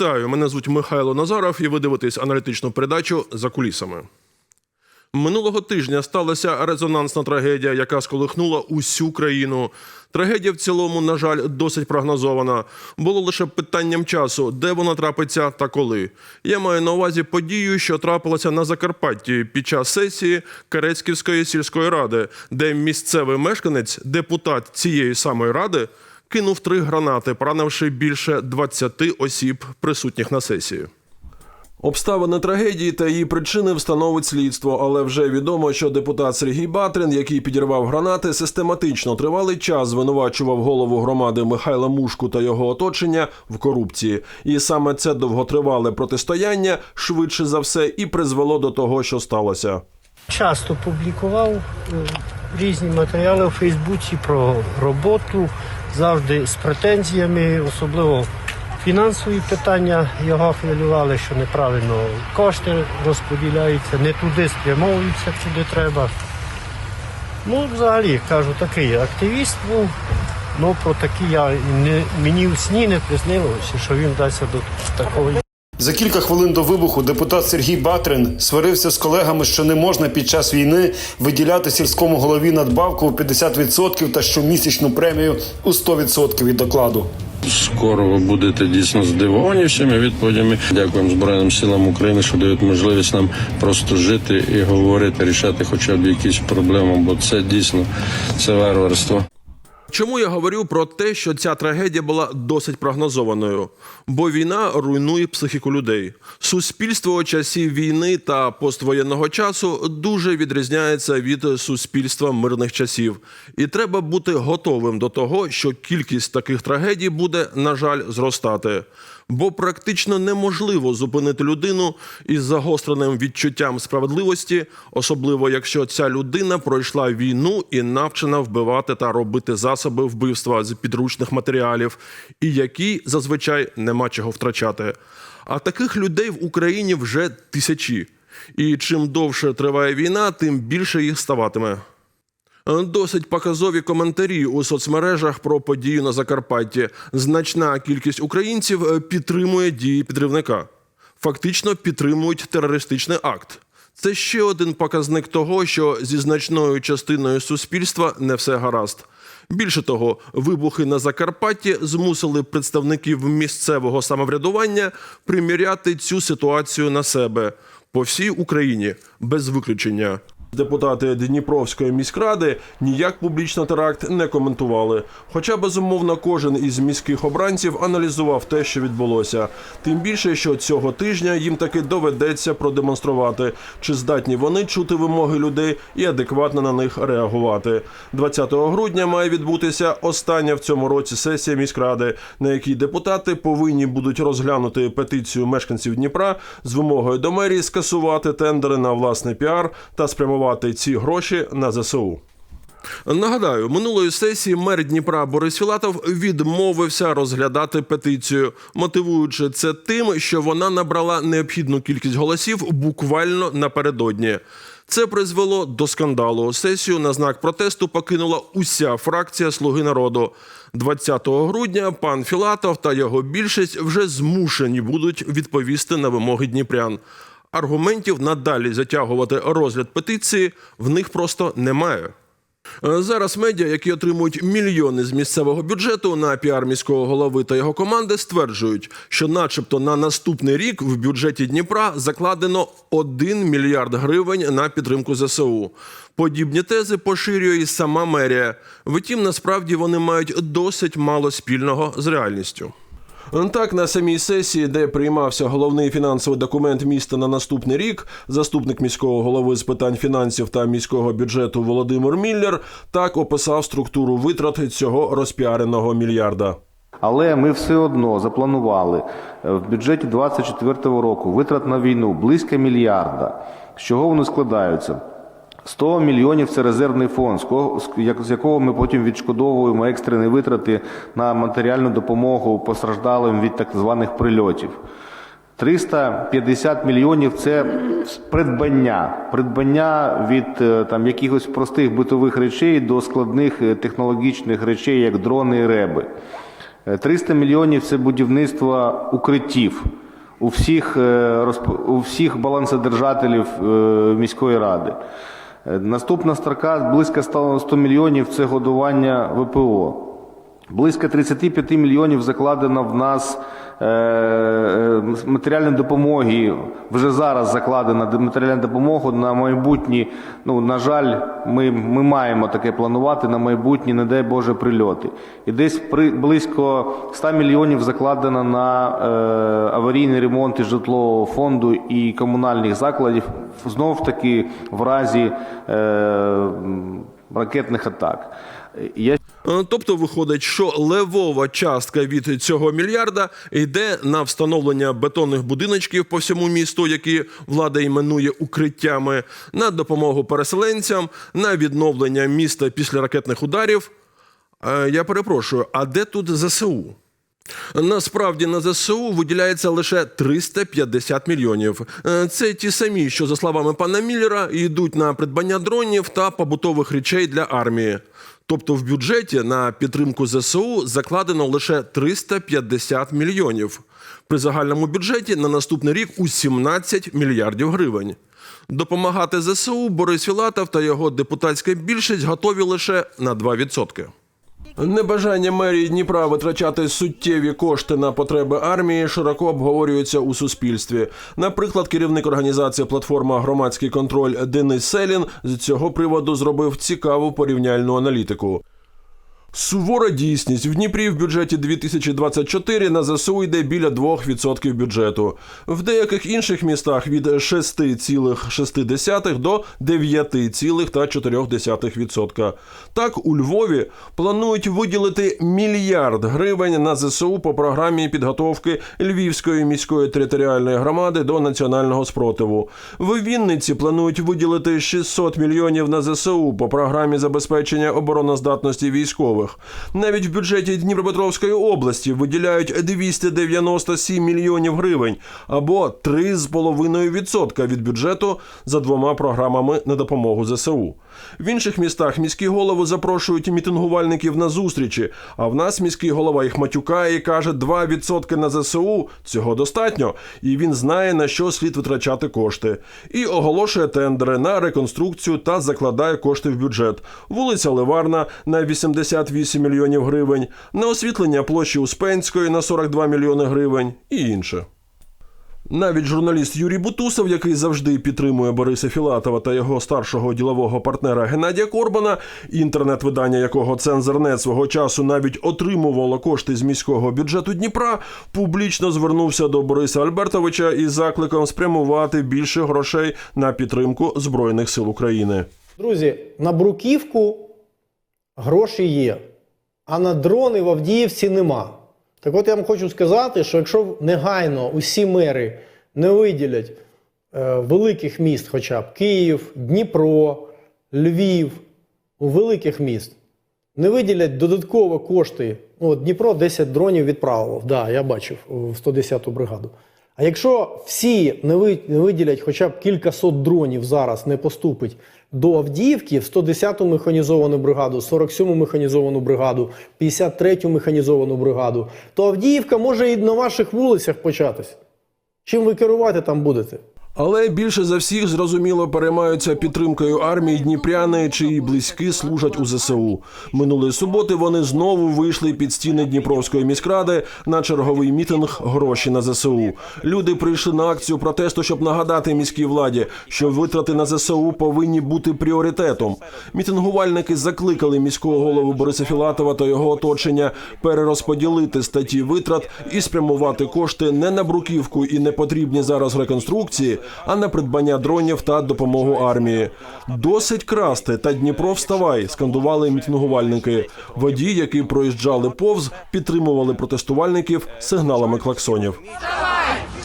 Вітаю! Мене звуть Михайло Назаров, і ви дивитесь аналітичну передачу за кулісами. Минулого тижня сталася резонансна трагедія, яка сколихнула усю країну. Трагедія в цілому, на жаль, досить прогнозована. Було лише питанням часу, де вона трапиться та коли. Я маю на увазі подію, що трапилася на Закарпатті під час сесії Керецьківської сільської ради, де місцевий мешканець, депутат цієї самої ради, кинув три гранати, поранивши більше 20 осіб, присутніх на сесії. Обставини трагедії та її причини встановить слідство, але вже відомо, що депутат Сергій Батрин, який підірвав гранати, систематично тривалий час звинувачував голову громади Михайла Мушку та його оточення в корупції. І саме це довготривале протистояння швидше за все і призвело до того, що сталося. Часто публікував е, різні матеріали у Фейсбуці про роботу, завжди з претензіями, особливо фінансові питання його хвилювали, що неправильно кошти розподіляються, не туди спрямовуються, куди треба. Ну, взагалі, кажу, такий активіст був, ну про такі я не, мені в сні не приснилося, що він вдасться до такого. За кілька хвилин до вибуху депутат Сергій Батрин сварився з колегами, що не можна під час війни виділяти сільському голові надбавку у 50% та щомісячну премію у 100% від докладу. Скоро ви будете дійсно здивовані всіми відповідями. Дякуємо Збройним силам України, що дають можливість нам просто жити і говорити, рішати хоча б якісь проблеми, бо це дійсно це варварство. Чому я говорю про те, що ця трагедія була досить прогнозованою? Бо війна руйнує психіку людей. Суспільство часів війни та поствоєнного часу дуже відрізняється від суспільства мирних часів, і треба бути готовим до того, що кількість таких трагедій буде, на жаль, зростати. Бо практично неможливо зупинити людину із загостреним відчуттям справедливості, особливо якщо ця людина пройшла війну і навчена вбивати та робити засоби вбивства з підручних матеріалів, і якій зазвичай нема чого втрачати. А таких людей в Україні вже тисячі. І чим довше триває війна, тим більше їх ставатиме. Досить показові коментарі у соцмережах про подію на Закарпатті. Значна кількість українців е, підтримує дії підривника. Фактично підтримують терористичний акт. Це ще один показник того, що зі значною частиною суспільства не все гаразд. Більше того, вибухи на Закарпатті змусили представників місцевого самоврядування приміряти цю ситуацію на себе по всій Україні без виключення. Депутати Дніпровської міськради ніяк публічно теракт не коментували. Хоча безумовно кожен із міських обранців аналізував те, що відбулося. Тим більше, що цього тижня їм таки доведеться продемонструвати, чи здатні вони чути вимоги людей і адекватно на них реагувати. 20 грудня має відбутися остання в цьому році сесія міськради, на якій депутати повинні будуть розглянути петицію мешканців Дніпра з вимогою до мерії скасувати тендери на власний піар та спрямувати ці гроші на ЗСУ. Нагадаю, минулої сесії мер Дніпра Борис Філатов відмовився розглядати петицію, мотивуючи це тим, що вона набрала необхідну кількість голосів буквально напередодні. Це призвело до скандалу. Сесію на знак протесту покинула уся фракція Слуги народу. 20 грудня пан Філатов та його більшість вже змушені будуть відповісти на вимоги дніпрян. Аргументів надалі затягувати розгляд петиції в них просто немає. Е, Зараз медіа, які отримують мільйони з місцевого бюджету на піар міського голови та його команди, стверджують, що, начебто, на наступний рік в бюджеті Дніпра закладено 1 мільярд гривень на підтримку ЗСУ. Подібні тези поширює і сама мерія. Втім, насправді вони мають досить мало спільного з реальністю. Так, на самій сесії, де приймався головний фінансовий документ міста на наступний рік, заступник міського голови з питань фінансів та міського бюджету Володимир Міллер так описав структуру витрат цього розпіареного мільярда. Але ми все одно запланували е, в бюджеті 2024 року витрат на війну близько мільярда. З чого вони складаються? 100 мільйонів це резервний фонд, з кого- з як- з якого ми потім відшкодовуємо екстрені витрати на матеріальну допомогу постраждалим від так званих прильотів. 350 мільйонів це придбання. Придбання від е, там якихось простих битових речей до складних е, технологічних речей, як дрони і реби. Е, 300 мільйонів це будівництво укриттів у всіх, е, у всіх балансодержателів е, міської ради. Наступна строка близько 100 100 мільйонів це годування ВПО. Близько 35 мільйонів закладено в нас матеріальної допомоги. Вже зараз закладена матеріальна допомога на майбутні. Ну, на жаль, ми, ми маємо таке планувати на майбутні, не дай Боже, прильоти. І десь при, близько 100 мільйонів закладено на е, аварійний ремонт і житлового фонду і комунальних закладів, знов таки в разі е, ракетних атак. Я Е, Тобто виходить, що левова частка від цього мільярда йде на встановлення бетонних будиночків по всьому місту, які влада іменує укриттями, на допомогу переселенцям, на відновлення міста після ракетних ударів. Е, Я перепрошую, а де тут ЗСУ? Насправді на ЗСУ виділяється лише 350 мільйонів. Е, Це ті самі, що за словами пана Міллера, йдуть на придбання дронів та побутових речей для армії. Тобто в бюджеті на підтримку ЗСУ закладено лише 350 мільйонів. При загальному бюджеті на наступний рік у 17 мільярдів гривень. Допомагати ЗСУ Борис Філатов та його депутатська більшість готові лише на 2%. Небажання мерії Дніпра витрачати суттєві кошти на потреби армії широко обговорюється у суспільстві. Наприклад, керівник організації платформа Громадський контроль Денис Селін з цього приводу зробив цікаву порівняльну аналітику. Сувора дійсність в Дніпрі в бюджеті 2024 на ЗСУ йде біля 2% бюджету. В деяких інших містах від 6,6 до 9,4%. Так у Львові планують виділити мільярд гривень на ЗСУ по програмі підготовки Львівської міської територіальної громади до національного спротиву. В Вінниці планують виділити 600 мільйонів на ЗСУ по програмі забезпечення обороноздатності військових. Навіть в бюджеті Дніпропетровської області виділяють 297 мільйонів гривень або 3,5% від бюджету за двома програмами на допомогу ЗСУ. В інших містах міські голови запрошують мітингувальників на зустрічі. А в нас міський голова їх матюкає і каже, 2% на ЗСУ цього достатньо, і він знає на що слід витрачати кошти. І оголошує тендери на реконструкцію та закладає кошти в бюджет. Вулиця Ливарна на 88 мільйонів гривень, на освітлення площі Успенської на 42 мільйони гривень і інше. Навіть журналіст Юрій Бутусов, який завжди підтримує Бориса Філатова та його старшого ділового партнера Геннадія Корбана, інтернет-видання якого Цензорнет свого часу навіть отримувало кошти з міського бюджету Дніпра, публічно звернувся до Бориса Альбертовича із закликом спрямувати більше грошей на підтримку Збройних сил України. Друзі, на бруківку гроші є, а на дрони в Авдіївці нема. Так от я вам хочу сказати, що якщо негайно усі мери не виділять е, великих міст, хоча б Київ, Дніпро, Львів, у великих міст, не виділять додаткові кошти. Ну, от Дніпро 10 дронів відправило, да, я бачив в 110-ту бригаду. А якщо всі не виділять хоча б кількасот дронів зараз не поступить до Авдіївки в 110-ту механізовану бригаду, 47-му механізовану бригаду, 53-ю механізовану бригаду, то Авдіївка може і на ваших вулицях початись. Чим ви керувати там будете? Але більше за всіх зрозуміло переймаються підтримкою армії дніпряни, чиї близькі служать у ЗСУ. Минулої суботи вони знову вийшли під стіни Дніпровської міськради на черговий мітинг гроші на ЗСУ. Люди прийшли на акцію протесту, щоб нагадати міській владі, що витрати на ЗСУ повинні бути пріоритетом. Мітингувальники закликали міського голову Бориса Філатова та його оточення перерозподілити статті витрат і спрямувати кошти не на бруківку і непотрібні зараз реконструкції, а на придбання дронів та допомогу армії. Досить красти та Дніпро вставай, скандували мітингувальники. Водії, які проїжджали повз, підтримували протестувальників сигналами клаксонів.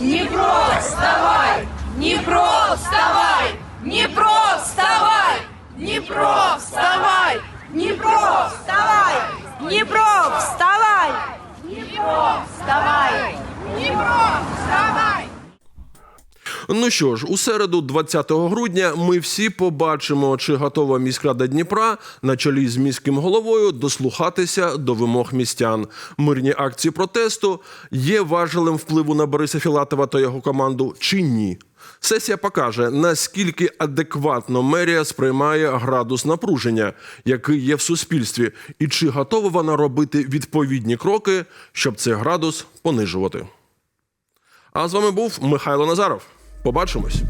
Дніпро, вставай! Дніпро, вставай! Дніпро, вставай! Дніпро, вставай! Дніпро, вставай! Дніпро, вставай! Дніпро, вставай! Дніпро, вставай! Ну що ж, у середу, 20 грудня, ми всі побачимо, чи готова міськрада Дніпра на чолі з міським головою дослухатися до вимог містян. Мирні акції протесту є важелем впливу на Бориса Філатова та його команду чи ні. Сесія покаже, наскільки адекватно мерія сприймає градус напруження, який є в суспільстві, і чи готова вона робити відповідні кроки, щоб цей градус понижувати. А з вами був Михайло Назаров. Побачимось.